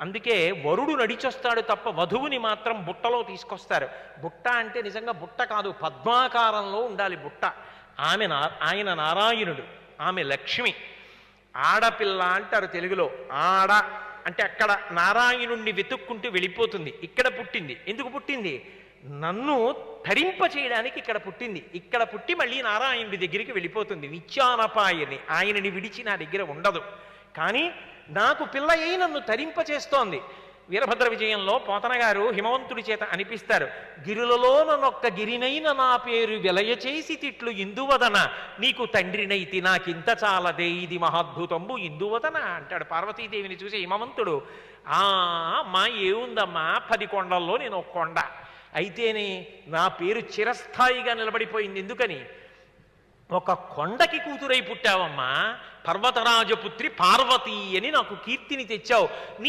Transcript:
అందుకే వరుడు నడిచొస్తాడు తప్ప వధువుని మాత్రం బుట్టలో తీసుకొస్తారు. బుట్ట అంటే నిజంగా బుట్ట కాదు పద్మాకారంలో ఉండాలి బుట్ట. ఆమె నా ఆయన నారాయణుడు ఆమె లక్ష్మి. ఆడపిల్ల అంటారు తెలుగులో ఆడ అంటే అక్కడ నారాయణుణ్ణి వెతుక్కుంటూ వెళ్ళిపోతుంది. ఇక్కడ పుట్టింది. ఎందుకు పుట్టింది? నన్ను ధరింప చేయడానికి ఇక్కడ పుట్టింది. ఇక్కడ పుట్టి మళ్ళీ నారాయణుడి దగ్గరికి వెళ్ళిపోతుంది. నిత్యానపాయని ఆయనని విడిచి నా దగ్గర ఉండదు. కానీ నాకు పిల్ల అయి నన్ను తరింప చేస్తోంది వీరభద్ర విజయంలో పోతనగారు హిమవంతుడి చేత అనిపిస్తారు. గిరులలో నొక్క గిరినైన నా పేరు వెలయ చేసి తిట్లు ఇందువదన. నీకు తండ్రినైతి నాకింత చాలదే ఇది మహాద్భుతంబు ఇందువదన అంటాడు పార్వతీదేవిని చూసి హిమవంతుడు. ఆ మా ఏముందమ్మా? పది కొండల్లో నేను ఒక కొండ. అయితేనే నా పేరు చిరస్థాయిగా నిలబడిపోయింది. ఎందుకని? ఒక కొండకి కూతురై పుట్టావమ్మా. పర్వతరాజపుత్రి పార్వతి అని నాకు కీర్తిని తెచ్చావు.